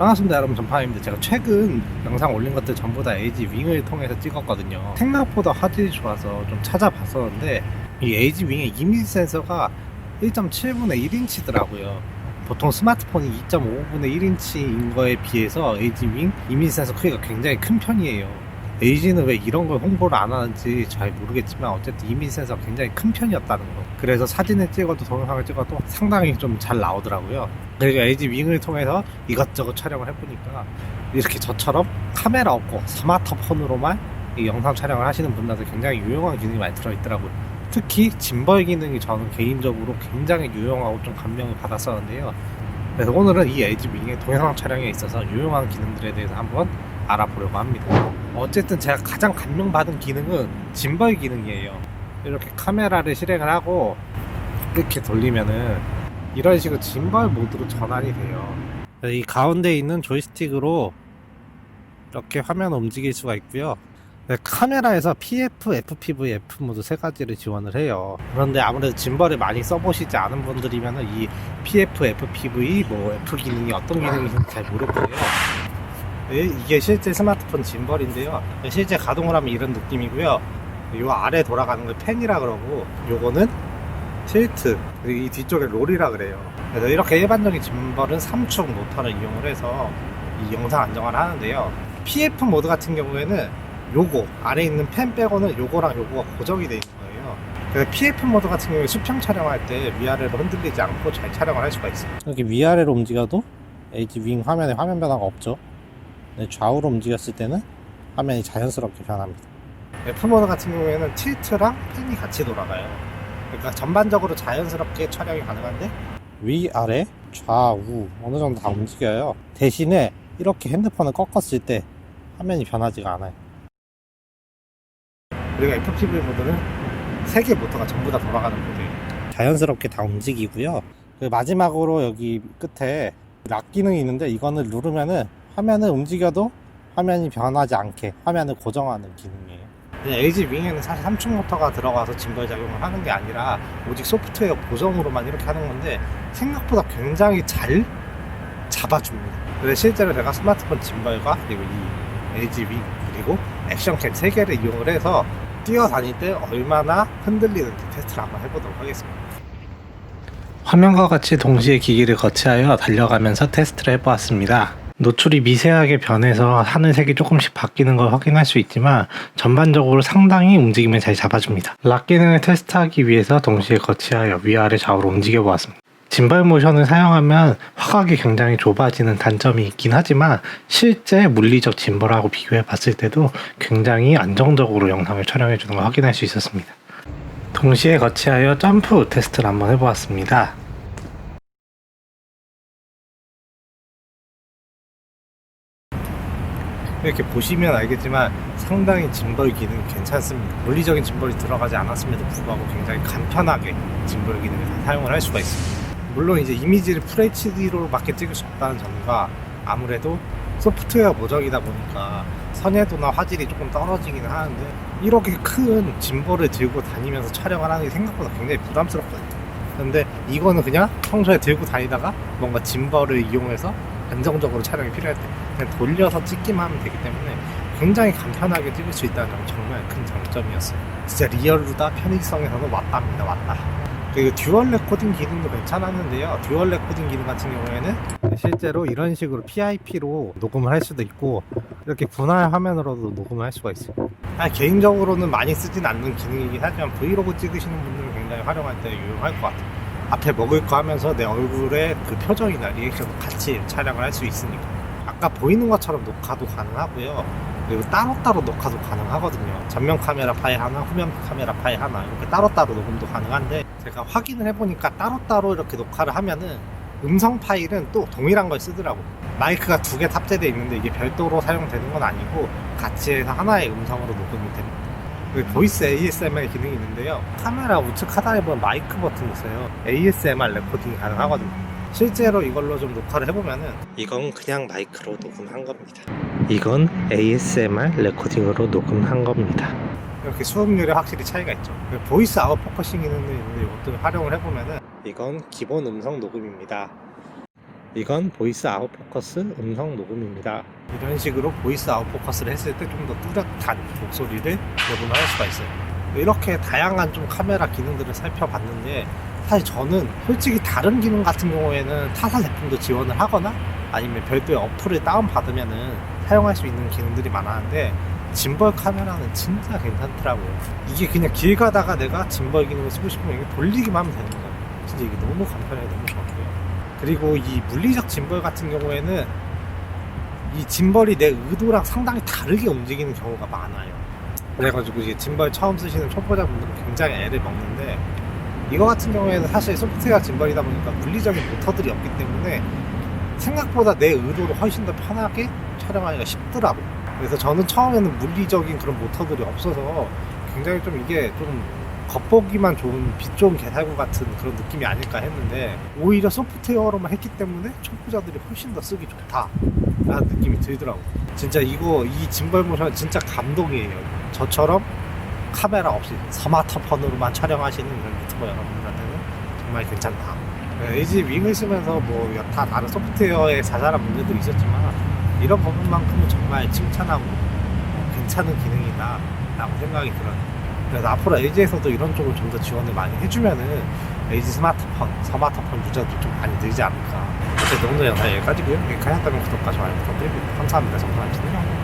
반갑습니다 여러분. 전파입니다. 제가 최근 영상 올린 것들 전부 다 AG 윙을 통해서 찍었거든요. 생각보다 화질이 좋아서 좀 찾아봤었는데 이 AG 윙의 이미지 센서가 1.7분의 1인치더라고요. 보통 스마트폰이 2.5분의 1인치인 거에 비해서 AG 윙 이미지 센서 크기가 굉장히 큰 편이에요 AG는 왜 이런 걸 홍보를 안 하는지 잘 모르겠지만 어쨌든 이미지 센서가 굉장히 큰 편이었다는 거 그래서 사진을 찍어도 동영상을 찍어도 상당히 좀 잘 나오더라고요 그리고 LG 윙을 통해서 이것저것 촬영을 해보니까 이렇게 저처럼 카메라 없고 스마트폰으로만 이 영상 촬영을 하시는 분들한테 굉장히 유용한 기능이 많이 들어있더라고요. 특히 짐벌 기능이 저는 개인적으로 굉장히 유용하고 좀 감명을 받았었는데요. 그래서 오늘은 이 LG 윙의 동영상 촬영에 있어서 유용한 기능들에 대해서 한번 알아보려고 합니다. 어쨌든 제가 가장 감명받은 기능은 짐벌 기능이에요. 이렇게 카메라를 실행을 하고 이렇게 돌리면은 이런 식으로 짐벌 모드로 전환이 돼요. 이 가운데 있는 조이스틱으로 이렇게 화면 움직일 수가 있고요. 네, 카메라에서 PF, FPV, F 모두 세 가지를 지원을 해요. 그런데 아무래도 짐벌을 많이 써보시지 않은 분들이면 이 PF, FPV, 뭐 F 기능이 어떤 기능인지 잘 모를 거예요. 네, 이게 실제 스마트폰 짐벌인데요. 실제 가동을 하면 이런 느낌이고요. 이 아래 돌아가는 걸 펜이라 그러고 요거는 틸트 그리고 이 뒤쪽에 롤이라 그래요. 그래서 이렇게 일반적인 짐벌은 3축 모터를 이용을 해서 이 영상 안정화를 하는데요. PF 모드 같은 경우에는 요거 아래 있는 펜 빼고는 요거랑 요거가 고정이 되어 있는 거예요. 그래서 PF 모드 같은 경우에 수평 촬영할 때 위아래로 흔들리지 않고 잘 촬영을 할 수가 있어요. 이렇게 위아래로 움직여도 LG 윙 화면에 화면 변화가 없죠. 네, 좌우로 움직였을 때는 화면이 자연스럽게 변합니다. F 모드 같은 경우에는 틸트랑 펜이 같이 돌아가요. 그러니까 전반적으로 자연스럽게 촬영이 가능한데 위 아래 좌우 어느 정도 다 움직여요. 대신에 이렇게 핸드폰을 꺾었을 때 화면이 변하지가 않아요. 그리고 FPV 모드는 세 개 모터가 전부 다 돌아가는 모드예요. 자연스럽게 다 움직이고요. 그 마지막으로 여기 끝에 락 기능이 있는데 이거는 누르면은 화면을 움직여도 화면이 변하지 않게 화면을 고정하는 기능이에요 LG 윙에는 사실 3축 모터가 들어가서 짐벌 작용을 하는 게 아니라 오직 소프트웨어 고정으로만 이렇게 하는 건데 생각보다 굉장히 잘 잡아줍니다. 그래서 실제로 제가 스마트폰 짐벌과 그리고 이 LG 윙 그리고 액션캠 세 개를 이용을 해서 뛰어다닐 때 얼마나 흔들리는지 테스트를 한번 해보도록 하겠습니다. 화면과 같이 동시에 기기를 거치하여 달려가면서 테스트를 해보았습니다. 노출이 미세하게 변해서 하늘색이 조금씩 바뀌는 걸 확인할 수 있지만 전반적으로 상당히 움직임을 잘 잡아줍니다. 락 기능을 테스트하기 위해서 동시에 거치하여 위아래 좌우로 움직여 보았습니다. 짐벌 모션을 사용하면 화각이 굉장히 좁아지는 단점이 있긴 하지만 실제 물리적 짐벌하고 비교해 봤을 때도 굉장히 안정적으로 영상을 촬영해 주는 걸 확인할 수 있었습니다. 동시에 거치하여 점프 테스트를 한번 해보았습니다. 이렇게 보시면 알겠지만 상당히 짐벌 기능이 괜찮습니다. 물리적인 짐벌이 들어가지 않았음에도 불구하고 굉장히 간편하게 짐벌 기능을 다 사용을 할 수가 있습니다. 물론 이제 이미지를 FHD로 밖에 찍을 수 없다는 점과 아무래도 소프트웨어 모정이다 보니까 선해도나 화질이 조금 떨어지긴 하는데 이렇게 큰 짐벌을 들고 다니면서 촬영을 하는 게 생각보다 굉장히 부담스럽거든요. 근데 이거는 그냥 평소에 들고 다니다가 뭔가 짐벌을 이용해서 안정적으로 촬영이 필요할 때 그냥 돌려서 찍기만 하면 되기 때문에 굉장히 간편하게 찍을 수 있다는 점 정말 큰 장점이었어요. 진짜 리얼루다 편의성에서는 왔답니다, 왔다. 그리고 듀얼 레코딩 기능도 괜찮았는데요. 듀얼 레코딩 기능 같은 경우에는 실제로 이런 식으로 PIP로 녹음을 할 수도 있고 이렇게 분할 화면으로도 녹음을 할 수가 있어요. 아, 개인적으로는 많이 쓰진 않는 기능이긴 하지만 브이로그 찍으시는 분들은 굉장히 활용할 때 유용할 것 같아요. 앞에 먹을 거 하면서 내 얼굴에 그 표정이나 리액션도 같이 촬영을 할 수 있으니까. 아까 보이는 것처럼 녹화도 가능하고요. 그리고 따로따로 녹화도 가능하거든요. 전면 카메라 파일 하나 후면 카메라 파일 하나 이렇게 따로따로 녹음도 가능한데 제가 확인을 해보니까 따로따로 이렇게 녹화를 하면은 음성 파일은 또 동일한 걸 쓰더라고요. 마이크가 두 개 탑재되어 있는데 이게 별도로 사용되는 건 아니고 같이 해서 하나의 음성으로 녹음이 됩니다 그 보이스 ASMR 기능이 있는데요. 카메라 우측 하단에 보면 마이크 버튼이 있어요. ASMR 레코딩이 가능하거든요. 실제로 이걸로 좀 녹화를 해보면은 이건 그냥 마이크로 녹음한 겁니다. 이건 ASMR 레코딩으로 녹음한 겁니다. 이렇게 수음률에 확실히 차이가 있죠. 그 보이스 아웃 포커싱 기능도 있는데 이것도 활용을 해보면은 이건 기본 음성 녹음입니다. 이건 보이스 아웃 포커스 음성 녹음입니다. 이런 식으로 보이스 아웃 포커스를 했을 때 좀 더 뚜렷한 목소리를 녹음을 할 수가 있어요. 이렇게 다양한 좀 카메라 기능들을 살펴봤는데 사실 저는 솔직히 다른 기능 같은 경우에는 타사 제품도 지원을 하거나 아니면 별도의 어플을 다운받으면은 사용할 수 있는 기능들이 많았는데 짐벌 카메라는 진짜 괜찮더라고요. 이게 그냥 길 가다가 내가 짐벌 기능을 쓰고 싶으면 이게 돌리기만 하면 되는 거예요. 진짜 이게 너무 간편하게 너무 좋았고요. 그리고 이 물리적 짐벌 같은 경우에는 이 짐벌이 내 의도랑 상당히 다르게 움직이는 경우가 많아요. 그래가지고 이제 짐벌 처음 쓰시는 초보자분들은 굉장히 애를 먹는데 이거 같은 경우에는 사실 소프트웨어 짐벌이다 보니까 물리적인 모터들이 없기 때문에 생각보다 내 의도로 훨씬 더 편하게 촬영하기가 쉽더라고요. 그래서 저는 처음에는 물리적인 그런 모터들이 없어서 굉장히 좀 이게 좀 겉보기만 좋은 빛 좋은 개살구 같은 그런 느낌이 아닐까 했는데 오히려 소프트웨어로만 했기 때문에 초보자들이 훨씬 더 쓰기 좋다라는 느낌이 들더라고요. 진짜 이거 이 짐벌 모션 진짜 감동이에요. 저처럼 카메라 없이 스마트폰으로만 촬영하시는 이런 유튜버 여러분들한테는 정말 괜찮다. LG 윙을 쓰면서 뭐다 다른 소프트웨어에 자잘한 문제들이 있었지만 이런 부분만큼은 정말 칭찬하고 괜찮은 기능이다 라고 생각이 들어요. 그래서 앞으로 LG에서도 이런 쪽을 좀 더 지원을 많이 해주면은 LG 스마트폰, 스마트폰 유저도 좀 많이 늘지 않을까. 어쨌든 오늘 영상 여기까지고요. 여기까지 했다면 구독과 좋아요 부탁드리고 감사합니다. 정선함 씨는요.